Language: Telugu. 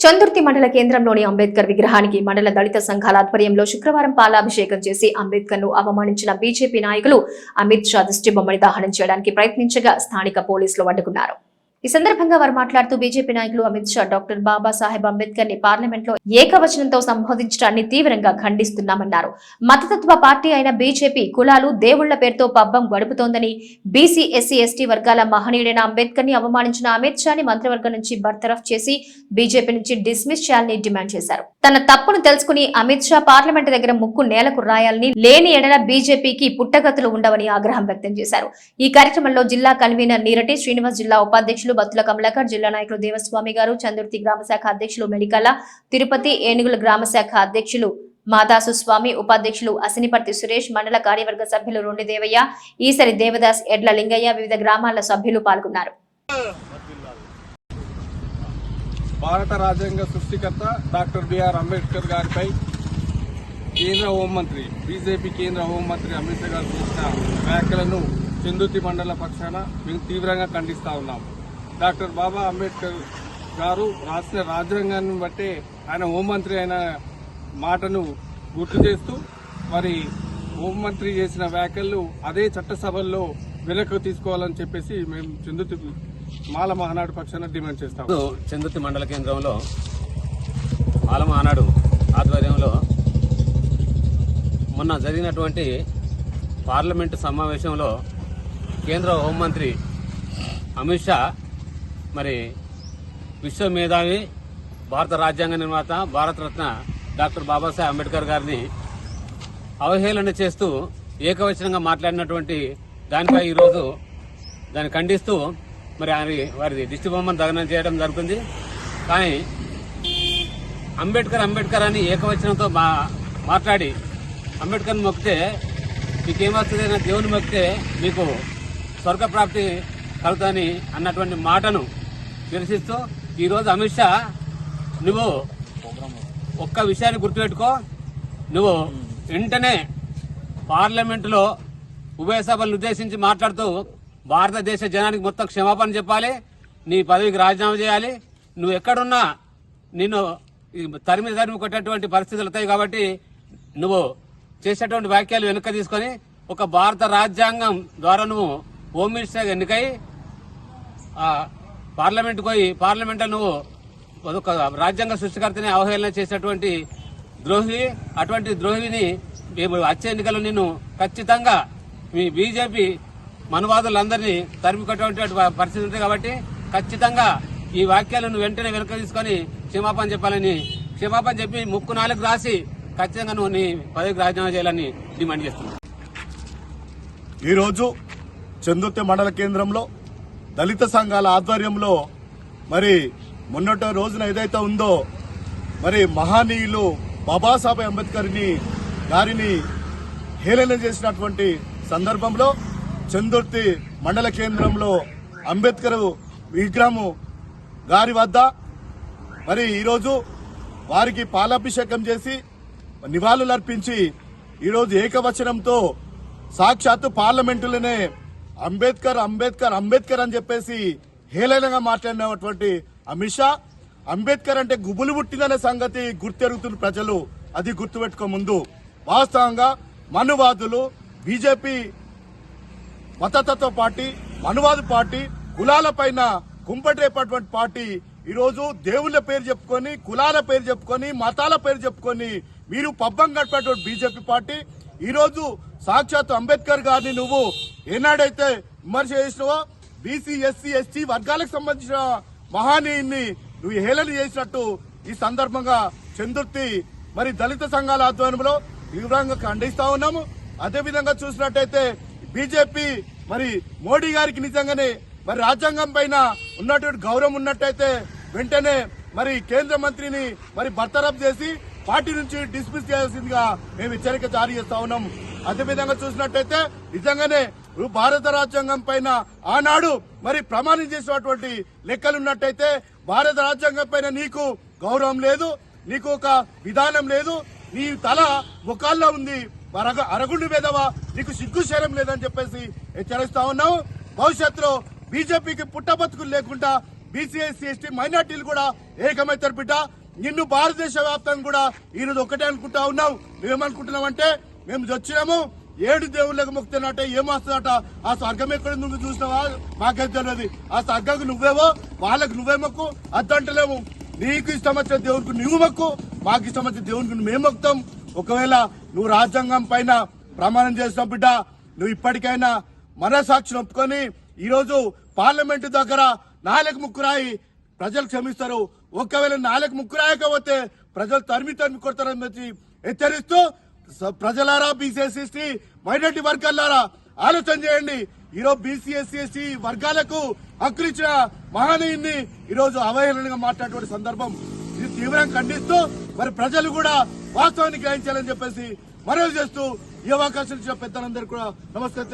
చందుర్తి మండల కేంద్రంలోని అంబేద్కర్ విగ్రహానికి మండల దళిత సంఘాల ఆధ్వర్యంలో శుక్రవారం పాలాభిషేకం చేసి అంబేద్కర్ను అవమానించిన బీజేపీ నాయకులు అమిత్ షా దృష్టి బొమ్మని దహనం చేయడానికి ప్రయత్నించగా స్థానిక పోలీసులు అడ్డుకున్నారు. ఈ సందర్భంగా వారు మాట్లాడుతూ బీజేపీ నాయకులు అమిత్ షా డాక్టర్ బాబాసాహెబ్ అంబేద్కర్ని పార్లమెంట్లో ఏకవచనంతో సంబోధించడాన్ని తీవ్రంగా ఖండిస్తున్నామన్నారు. మతతత్వ పార్టీ అయిన బీజేపీ కులాలు దేవుళ్ళ పేరుతో పబ్బం గడుపుతోందని బీసీ ఎస్సీ ఎస్టీ వర్గాల మహనీయుడైన అంబేద్కర్ని అవమానించిన అమిత్ షాని మంత్రివర్గం నుంచి బర్తరఫ్ చేసి బీజేపీ నుంచి డిస్మిస్ చేయాలని డిమాండ్ చేశారు. తన తప్పును తెలుసుకుని అమిత్ షా పార్లమెంట్ దగ్గర ముక్కు నేలకు రాయాలని లేని ఎడల బీజేపీకి పుట్టగతులు ఉండవని ఆగ్రహం వ్యక్తం చేశారు. ఈ కార్యక్రమంలో జిల్లా కన్వీనర్ నీరటి శ్రీనివాస్ జిల్లా ఉపాధ్యక్షులు అధ్యక్షులు బత్తుల కమలాకర్ జిల్లా నాయకులు దేవస్వామి గారు చందుర్తి గ్రామ శాఖ అధ్యక్షులు మెడికల తిరుపతి ఏనుగుల గ్రామ శాఖ అధ్యక్షులు మాదాసు స్వామి ఉపాధ్యక్షులు అసినిపర్తి సురేష్ మండల కార్యవర్గ సభ్యులు రొండి దేవయ్య ఈసరి దేవదాస్ ఎడ్ల లింగయ్య వివిధ గ్రామాల సభ్యులు పాల్గొన్నారు. భారత రాజ్యాంగ సృష్టికర్త డాక్టర్ బిఆర్ అంబేద్కర్ గారిపై కేంద్ర హోంమంత్రి బీజేపీ కేంద్ర హోంమంత్రి అమిత్ షా గారు చేసిన వ్యాఖ్యలను చందుతి మండల పక్షాన మేము తీవ్రంగా ఖండిస్తా ఉన్నాము. డాక్టర్ బాబా అంబేద్కర్ గారు రాసిన రాజ్యాంగాన్ని బట్టే ఆయన హోంమంత్రి అయిన మాటను గుర్తు చేస్తూ మరి హోంమంత్రి చేసిన వ్యాఖ్యలు అదే చట్టసభల్లో వెనక్కు తీసుకోవాలని చెప్పేసి మేము చందుతి మాల మహానాడు పక్షాన డిమాండ్ చేస్తాం. చందుతి మండల కేంద్రంలో మాల మహానాడు ఆధ్వర్యంలో మొన్న జరిగినటువంటి పార్లమెంటు సమావేశంలో కేంద్ర హోంమంత్రి అమిత్ షా మరి విశ్వ మేధావి భారత రాజ్యాంగ నిర్మాత భారతరత్న డాక్టర్ బాబాసాహెబ్ అంబేద్కర్ గారిని అవహేళన చేస్తూ ఏకవచనంగా మాట్లాడినటువంటి దానిపై ఈరోజు దాన్ని ఖండిస్తూ మరి ఆయన వారి దిష్టి బొమ్మను చేయడం జరుగుతుంది. కానీ అంబేద్కర్ అంబేద్కర్ అని ఏకవచనంతో మా మాట్లాడి అంబేద్కర్ని మొక్కితే మీకేమవుతుంది నా దేవుని మొక్కితే మీకు స్వర్గప్రాప్తి కలుగుతుందని అన్నటువంటి మాటను నిరసిస్తూ ఈరోజు అమిత్ షా నువ్వు ఒక్క విషయాన్ని గుర్తుపెట్టుకో. నువ్వు వెంటనే పార్లమెంటులో ఉభయ సభలను ఉద్దేశించి మాట్లాడుతూ భారతదేశ జనానికి మొత్తం క్షమాపణ చెప్పాలి నీ పదవికి రాజీనామా చేయాలి. నువ్వు ఎక్కడున్నా నిన్ను తరిమి తరిమి కొట్టేటువంటి పరిస్థితులు వస్తాయి కాబట్టి నువ్వు చేసేటువంటి వ్యాఖ్యలు వెనుక తీసుకొని ఒక భారత రాజ్యాంగం ద్వారా నువ్వు హోమ్ మినిస్టర్గా ఎన్నికై పార్లమెంట్కి పోయి పార్లమెంట్లో నువ్వు ఒక రాజ్యాంగ సృష్టికర్తని అవహేళన చేసేటువంటి ద్రోహి అటువంటి ద్రోహిని మేము వచ్చే ఎన్నికల్లో నేను ఖచ్చితంగా మీ బీజేపీ మనువాదులందరినీ తరిమికటువంటి పరిస్థితి ఉంది కాబట్టి ఖచ్చితంగా ఈ వాక్యాలను వెంటనే వెనక తీసుకొని క్షమాపణ చెప్పాలని క్షమాపణ చెప్పి ముక్కు నాలుగు రాసి ఖచ్చితంగా నువ్వు నీ పదవికి రాజీనామా చేయాలని డిమాండ్ చేస్తున్నాను. ఈరోజు చందుర్తి మండల కేంద్రంలో దళిత సంఘాల ఆధ్వర్యంలో మరి మొన్నటి రోజున ఏదైతే ఉందో మరి మహానీయులు బాబాసాహెబ్ అంబేద్కర్ని గారిని హేళన చేసినటువంటి సందర్భంలో చందుర్తి మండల కేంద్రంలో అంబేద్కర్ విగ్రహము గారి వద్ద మరి ఈరోజు వారికి పాలాభిషేకం చేసి నివాళులు అర్పించి ఈరోజు ఏకవచనంతో సాక్షాత్తు పార్లమెంటులోనే అంబేద్కర్ అంబేద్కర్ అంబేద్కర్ అని చెప్పేసి హేళనగా మాట్లాడినటువంటి అమిత్ షా. అంబేద్కర్ అంటే గుబులు పుట్టిందనే సంగతి గుర్తెరుగుతున్న ప్రజలు అది గుర్తుపెట్టుకో ముందు. వాస్తవంగా మనువాదులు బీజేపీ మతతత్వ పార్టీ మనువాద పార్టీ కులాల పైన కుంపటేపటువంటి పార్టీ ఈరోజు దేవుళ్ళ పేరు చెప్పుకొని కులాల పేరు చెప్పుకొని మతాల పేరు చెప్పుకొని మీరు పబ్బం గడిపేటువంటి బీజేపీ పార్టీ. ఈరోజు సాక్షాత్ అంబేద్కర్ గారిని నువ్వు ఏనాడైతే విమర్శ చేసినావో బీసీ ఎస్సీ ఎస్టీ వర్గాలకు సంబంధించిన మహానీయుని నువ్వు హేళన చేసినట్టు ఈ సందర్భంగా చందుర్తి మరి దళిత సంఘాల ఆధ్వర్యంలో తీవ్రంగా ఖండిస్తా ఉన్నాము. అదే విధంగా చూసినట్టయితే బీజేపీ మరి మోడీ గారికి నిజంగానే మరి రాజ్యాంగం పైన ఉన్నటువంటి గౌరవం ఉన్నట్టయితే వెంటనే మరి కేంద్ర మంత్రిని మరి బర్తరఫ్ చేసి పార్టీ నుంచి డిస్మిస్ చేయాల్సిందిగా మేము హెచ్చరిక జారీ చేస్తా ఉన్నాం. అదే విధంగా చూసినట్టయితే నిజంగానే భారత రాజ్యాంగం పైన ఆనాడు మరి ప్రమాణం చేసినటువంటి లెక్కలు ఉన్నట్టయితే భారత రాజ్యాంగం పైన నీకు గౌరవం లేదు నీకు ఒక విధానం లేదు నీ తల ముఖాల్లో ఉంది అరగ అరగుండు వేదవా నీకు సిగ్గు శరం లేదని చెప్పేసి హెచ్చరిస్తా ఉన్నాం. భవిష్యత్తులో బీజేపీకి పుట్టబతుకులు లేకుండా బీసీ ఎస్టీ మైనార్టీలు కూడా ఏకమైతారు బిడ్డ. నిన్ను భారతదేశ వ్యాప్తంగా కూడా ఈరోజు ఒకటే అనుకుంటా ఉన్నాం నువ్వేమనుకుంటున్నావంటే మేము వచ్చినాము ఏడు దేవుళ్ళకి మొక్కుతున్నట్టే ఏమొస్తుందట ఆ స్వర్గం ఎక్కడ నువ్వు చూసినావా? మాకైతే తెలియదు. ఆ స్వర్గకు నువ్వేవో వాళ్ళకి నువ్వే మొక్కు అద్దంటలేము నీకు ఇష్టం వచ్చిన దేవునికి నువ్వు మొక్కు మాకు ఇష్టం వచ్చిన దేవునికి మేము మొక్కుతాం. ఒకవేళ నువ్వు రాజ్యాంగం పైన ప్రమాణం చేసిన బిడ్డ నువ్వు ఇప్పటికైనా మనసాక్షిని ఒప్పుకొని ఈరోజు పార్లమెంటు దగ్గర నాలుగు ముక్కురాయి ప్రజలు క్షమిస్తారు. ఒకవేళ నాలుగు ముక్కురాయకపోతే ప్రజలు తరిమి తరిమి కొడతారని చెప్పి హెచ్చరిస్తూ ప్రజలారా బీసీఎస్సీ మైనార్టీ వర్గాలారా ఆలోచన చేయండి. ఈరోజు బీసీ వర్గాలకు హక్కులు ఇచ్చిన మహనీయుని ఈరోజు అవహేళనగా మాట్లాడేటువంటి సందర్భం ఇది తీవ్రంగా ఖండిస్తూ మరి ప్రజలు కూడా వాస్తవాన్ని గ్రహించాలని చెప్పేసి మనవి చేస్తూ ఈ అవకాశం ఇచ్చిన పెద్దలందరూ కూడా నమస్తే